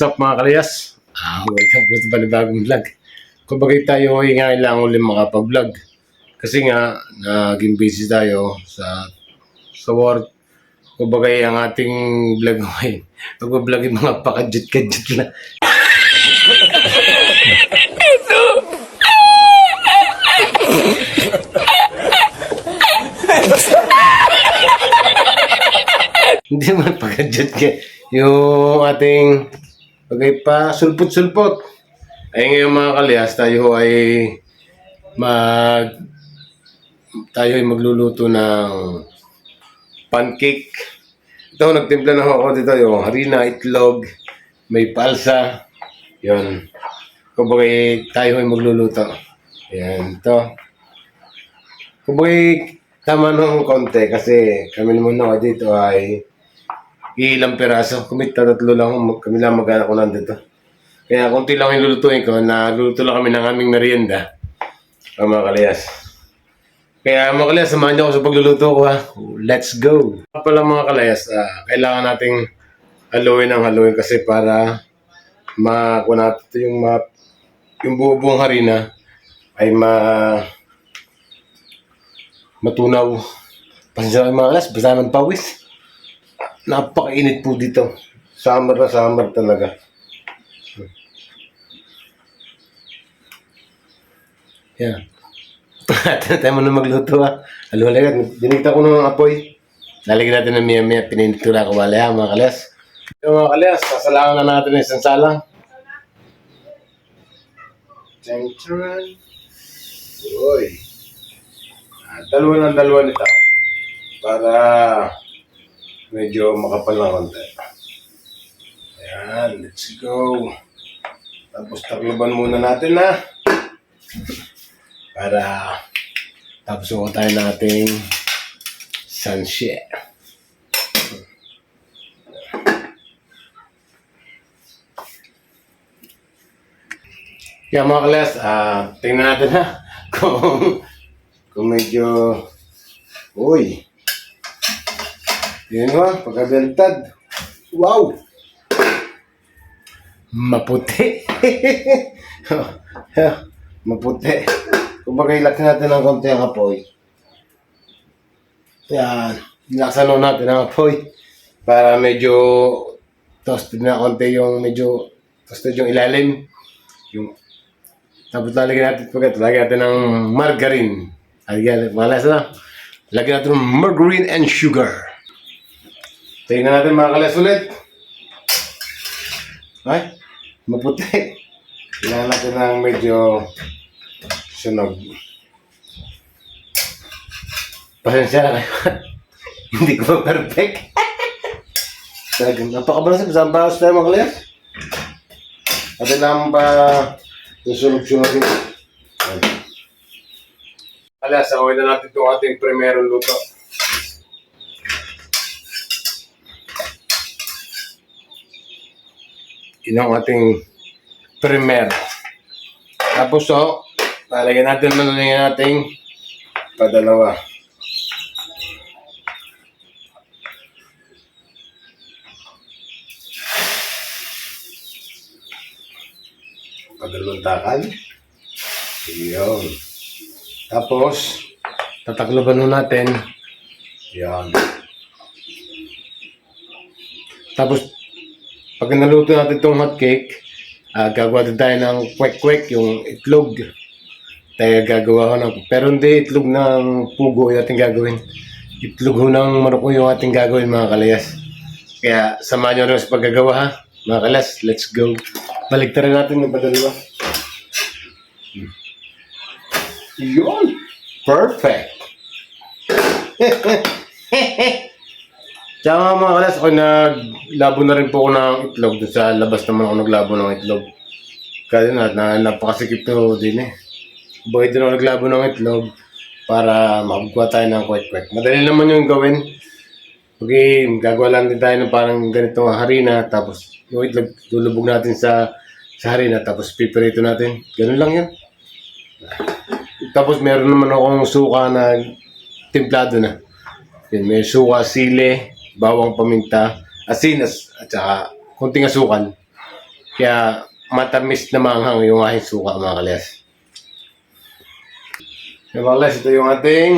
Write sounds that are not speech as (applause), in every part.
What's up mga kalayas? Ah, welcome po sa panibagong vlog. Kumbaga tayo ay ngayon lang ulit makapag-vlog. Kasi nga, naging busy tayo sa sa work. Kumbaga ang ating vlog (laughs) ngayon. Pag-vlog yung mga pakadjit-kadjit na. (laughs) Hindi man pakadjit ka. Yung ating pagay pa sulpot-sulpot. Ay ngayon mga kalyas, tayo ay mag tayo ay magluluto ng pancake. Ito, nagtimpla na ako dito yung harina, itlog, may palsa. Yun. Kumbaga tayo ay magluluto. Yan, ito. Kumbaga tama nung konti kasi kami naman ako dito ay ilang peraso. Kumit tatlo lang kami lang mag-anak ko nandito. Kaya konti lang yung lulutuin ko. Naluluto lang kami ng aming merienda. Ang mga kalayas. Kaya mga kalayas, samahan niyo ako sa pagluluto ko ha. Let's go! Pala mga kalayas, ah, kailangan nating haluin ang haluin kasi para makuha natin yung, ma, yung buo buong harina ay ma matunaw. Pasensya kayo mga kalayas, basa ng pawis. Napakainit po dito. Summer na summer talaga. Yan. (laughs) tayo mo na magluto ha. Alwala Dinigta ko ng apoy. Lalagyan natin ng miya miya. Pininito na kawala ha mga kalas. Yung mga kalas, sasalangan na natin ng isang salang. Tantran. Uy. Ah, dalawa ng dalawa nito. Para medyo makapal na konti. Ayan, let's go. Tapos takloban muna natin ha. Para tapos ko tayo nating sunshine. Kaya mga kalas, ah, tingnan natin ha. (laughs) Kung, kung medyo, uy, yun nga, pagkabeltad. Wow! Maputi. (laughs) Maputi. Kung ilagyan natin ng konti ang apoy. Yan. Ilaksan natin ang apoy. Para medyo toasted na konti yung medyo toasted yung ilalim. Yung tapos lalagyan natin pagkat lagyan natin ng margarine. Lagyan, malas na. Lagyan natin ng margarine and sugar. Tingnan natin mga kalas ulit. Ay, maputi. Kailangan natin ng medyo sunog. Pasensya na kayo. (laughs) Hindi ko perfect. Talagang napakabalasip. Saan ba tayo mga kalas? At lang ba yung sunog-sunogin? Alas, away na natin itong ating primerong luto. Yun ang ating primer. Tapos so, lalagyan natin na lang yung ating padalawa. Padalawang takal. Yun. Tapos, tatakloban nun natin. Yan. Tapos, pag naluto natin itong hot cake, ah gagawa din tayo ng kwek-kwek, yung itlog. Tayo gagawa ko ng, pero hindi itlog ng pugo yung ating gagawin. Itlog ho ng manok yung ating gagawin mga kalayas. Kaya samahan nyo rin sa paggagawa ha. Mga kalayas, let's go. Baligtarin natin yung padalawa. Hmm. Yun! Perfect! (laughs) Tsaka mga kalas, ako naglabo na rin po ako ng itlog. Doon sa labas naman ako naglabo ng itlog. Kaya na, na napakasikip to din eh. Bakit doon ako naglabo ng itlog para makabukuha tayo ng kwek-kwek. Madali naman yung gawin. Okay, gagawa lang din tayo ng parang ganitong harina. Tapos yung itlog, lulubog natin sa sa harina. Tapos pipirito natin. Ganun lang yan. Tapos meron naman akong suka na timplado na. Yun, may suka, sile, bawang paminta, asin, as, at saka konting asukal. Kaya matamis na manghang yung aking suka mga kalyas. Yung mga kalyas, ito yung ating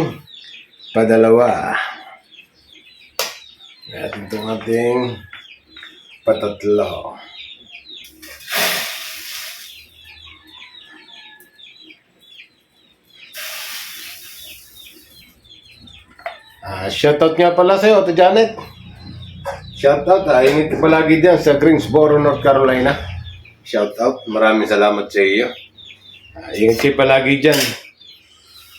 padalawa. At ito ang ating patatlo. Ah, shoutout nga pala sa'yo, Ate Janet. Shoutout, ah, ingat ka palagi dyan sa Greensboro, North Carolina. Shoutout, maraming salamat sa iyo. Ah, ingat kayo palagi dyan.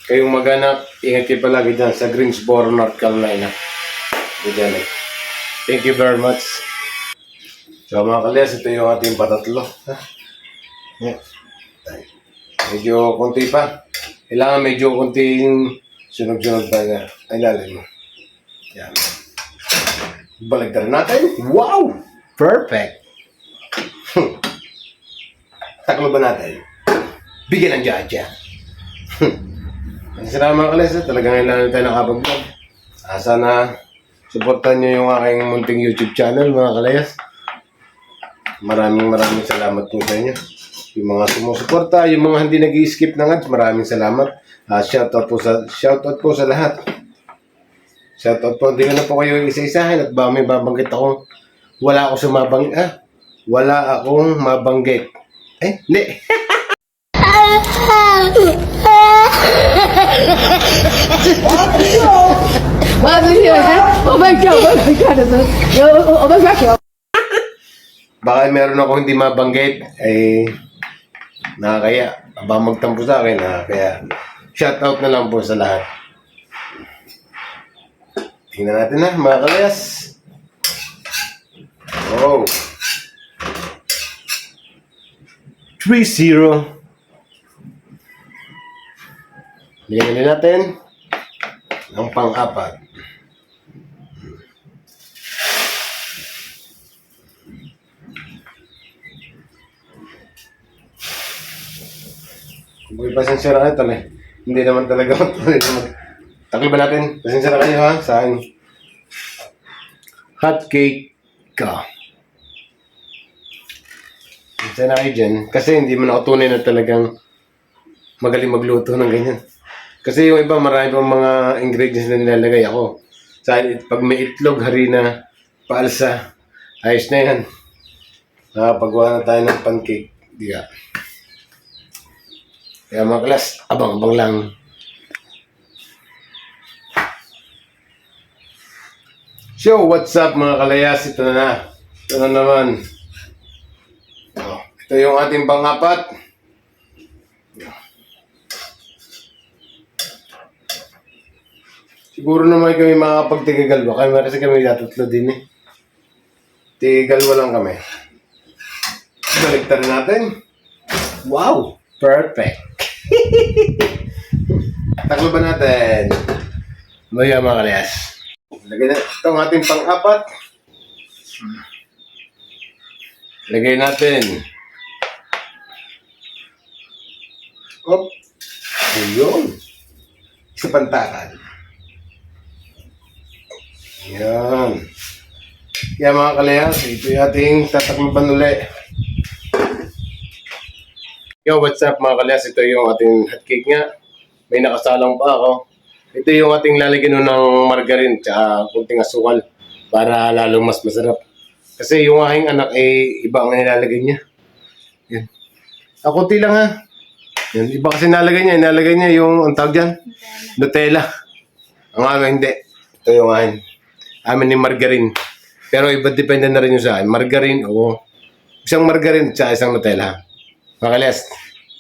Kayong mag-anak, ingat kayo palagi dyan sa Greensboro, North Carolina. Ate Janet. Thank you very much. So mga kalyas, ito yung ating patatlo. Yeah. Medyo konti pa. Kailangan medyo konting sunog-sunog pa na. Ay, lalim mo. Yan. Baligtad natin. Wow! Perfect! Taklo ba natin? Bigyan ng jaja. Ang salamat mga kalis, talagang kailangan tayo nakapag-vlog. Ah, sana supportan nyo yung aking munting YouTube channel mga kalayas. Maraming maraming salamat po sa inyo. Yung mga sumusuporta, yung mga hindi nag skip ng ads, maraming salamat. Ah, shoutout po sa shoutout po sa lahat. Shoutout po, hindi na po kayo isa-isahin at ba may babanggit akong wala ako sumabang ah, wala akong mabanggit. Eh, hindi. Baka meron ako hindi mabanggit, ay nakakaya. Aba magtampo sa akin, ha? Kaya, shoutout na lang po sa lahat. Tingnan natin na, mga kalayas. Oh. 3-0. Bigyan natin ng pang-apat. Kung pasensya na ito eh. Hindi naman talaga (laughs) matuloy naman. Takil ba natin? Pasensya na kayo ha? Saan? Hot cake ka. Pasensya na kayo dyan. Kasi hindi man ako tunay na talagang magaling magluto ng ganyan. Kasi yung iba, marami pang mga ingredients na nilalagay ako. Sa pag may itlog, harina, palsa, ayos na yan. Nakapagawa na tayo ng pancake. Di ka. Kaya mga klas, abang-abang lang. So, what's up mga kalayas? Ito na. Ito na naman. Oh, ito yung ating pangapat. Siguro naman kami makakapagtigagal ba? Kaya kasi kami tatlo din eh. Tigalwa lang kami. Baliktarin natin. Wow! Perfect! (laughs) Taklo ba natin? Maya mga kalayas. Lagay na ito ang ating pang-apat. Lagay natin. Op. Ayun. Sa pantakan. Yan. Kaya mga kalayas, ito yung ating tatakluban uli. Yo, what's up mga kalyas? Ito yung ating hotcake nga. May nakasalang pa ako. Ito yung ating lalagyan nun ng margarine tsaka kunting asukal para lalong mas masarap. Kasi yung aking anak eh, iba ang nilalagay niya. Yan. Ah, kunti lang ha. Yan. Iba kasi nalagay niya. Nalagay niya yung, ang tawag dyan? Nutella. Ang amin hindi. Ito yung akin. Amin ni margarine. Pero iba depende na rin yung sa akin. Margarine o isang margarine tsaka isang Nutella. Mga kalas,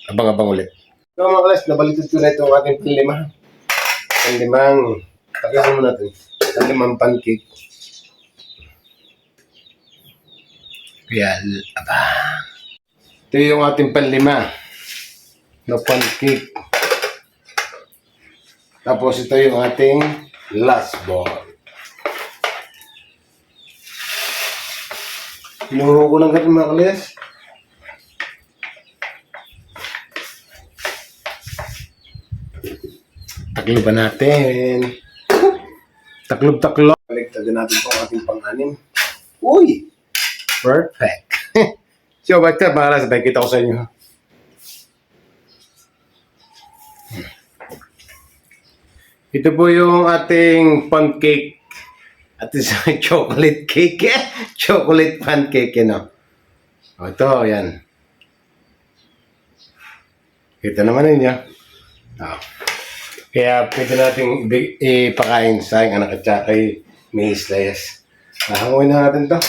abang-abang ulit. So mga kalas, nabaliktad ko na itong ating panlima. Panlimang, takihan mo natin. Panlimang pancake. Kaya, aba. Ito yung ating panlima na pancake. Tapos ito yung ating last ball. Inuho ko lang ganun mga kalas. Taklo ba natin? Taklob-taklo. Baligtad natin po ang ating pang-anim. Uy! Perfect. So, what's up mga kalas? Nakikita ko sa inyo. Ito po yung ating pancake at isa (laughs) chocolate cake. eh. chocolate pancake, you know. O, ito, yan. Kita naman ninyo. Ah. Kaya pwede natin ipakain sa aking anak at saka kay Miss Layas. Nahanguin na natin to.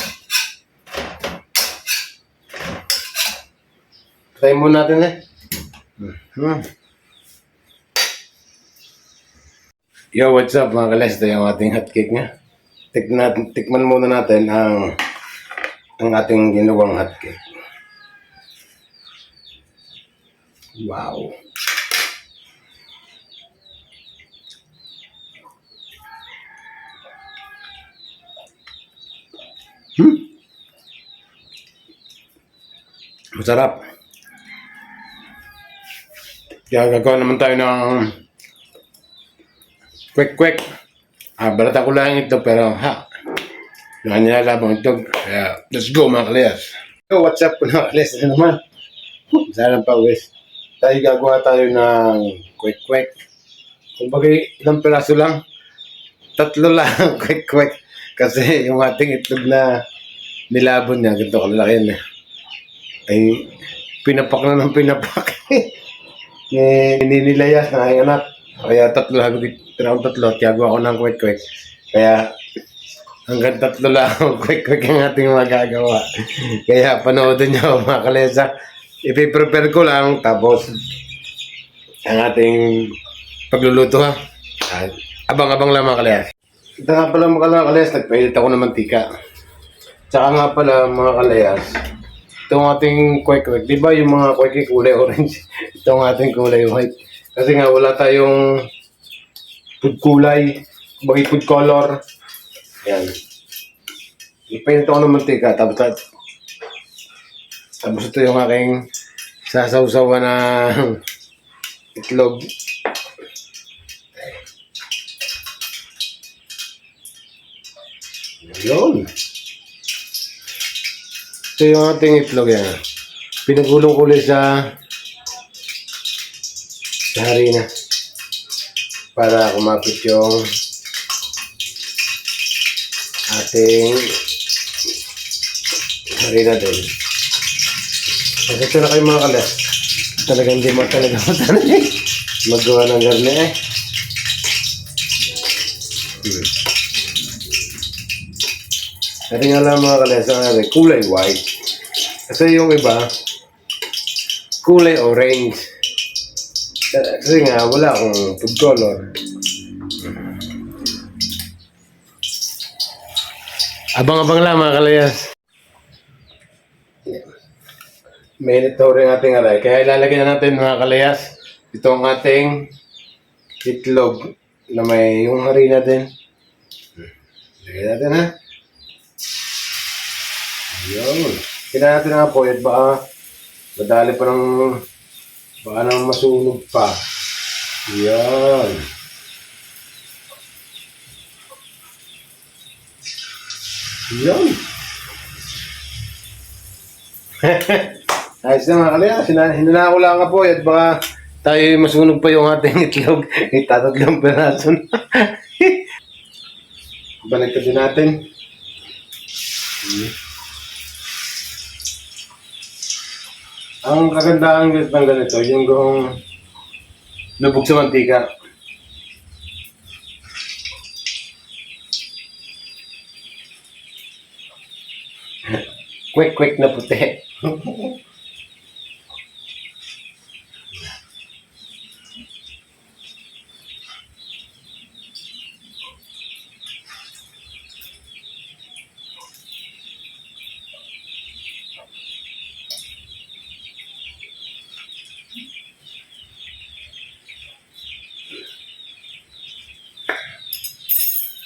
Try muna natin eh. Hmm. Yo, what's up mga kalas? Ito yung ating hotcake niya. Tikman, tikman muna natin ang ang ating ginawang hotcake. Wow. Hmm? Masarap. Kaya gagawa naman tayo ng quick quick. Ah, balata ko lang ito pero ha. Yung nilalabang ito. Kaya let's go mga kalayas. So what's up mga kalayas na naman. Sana pa wes. Tayo gagawa tayo ng quick quick. Kung bagay ilang piraso lang. Tatlo lang quick quick. Kasi yung ating itlog na nilabon niya, ganito kalalaki yan eh. Ay, pinapak na ng pinapak. (laughs) eh, ninilayas na aking anak. Kaya tatlo tinawag tatlo, tiyago ako ng quick. Kaya hanggang tatlo lang (laughs) quick ang ating magagawa. (laughs) Kaya panoodin niyo mga kalesa. Ipiprepare ko lang, tapos ang ating pagluluto ha. Abang-abang lang mga kalesa. Ito nga pala mga kalayas, nagpainit ako ng mantika. Tsaka nga pala mga kalayas, itong ating quick, di ba yung mga quick kulay orange? (laughs) itong ating kulay white. Kasi nga wala tayong food kulay, bagay food color. Yan. Ipainit ako ng mantika, tapos tapos ito yung aking sasawsawa na (laughs) itlog. Yun. Ito yung ating itlog yan. Pinagulong ko sa sa harina para kumapit yung ating harina din. Kasi ito na kayo mga kalas. Talagang hindi mo talaga (laughs) matalik. Magawa ng garne eh. Kasi nga lang mga kalas, ang ano, kulay white. Kasi yung iba, kulay orange. Kasi nga, wala akong food color. Abang-abang lang mga kalayas. Mainit daw rin ating aray. Kaya ilalagay na natin mga kalayas. Ito ang ating itlog na may yung harina din. Lagay natin ha. Yun. Kailangan natin nga po at baka madali pa ng baka nang masunog pa. Yan. Yan. (laughs) Ayos na mga kalaya. Hinala ko lang po at baka tayo masunog pa yung ating (laughs) itlog. Itatatlong peraso na. (laughs) Balik din natin. Ang kagandahan ng ganito, yung gong lubog sa mantika. (laughs) quick, quick na puti. (laughs)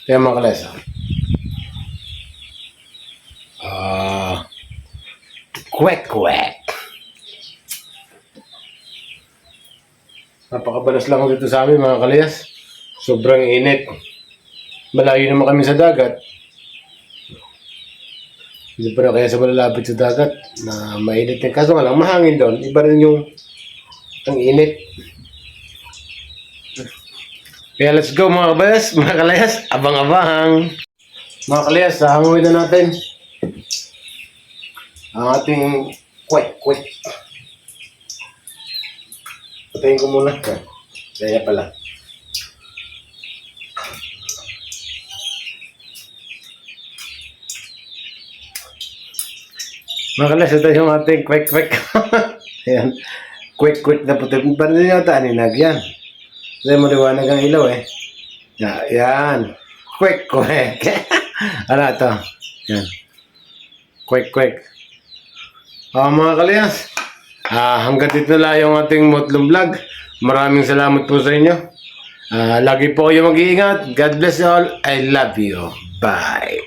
Kaya mga kalesa. Ah, quick, quick. Napakabalas lang dito sa amin mga kalayas. Sobrang init. Malayo naman kami sa dagat. Hindi pa kaya sa malalapit sa dagat na mainit. Kaso nga lang, mahangin doon. Iba rin yung ang init. Kaya let's go mga kabayas, mga kalayas, abang-abang. Mga kalayas, hanguin na natin ang ating kwek-kwek. Patayin ko muna. Kaya pala. Mga kalayas, ito yung ating kwek-kwek. (laughs) Ayan. Kwek-kwek na puti. Paano nyo yata aninag yan? Kasi maliwanag ang ilaw eh. Ya, yan. Quick, quick. (laughs) ano to? Yan. Quick, quick. Ah, mga kalyas. Ah, hanggang dito na yung ating Motlong Vlog. Maraming salamat po sa inyo. Ah, lagi po kayo mag-iingat. God bless you all. I love you. Bye.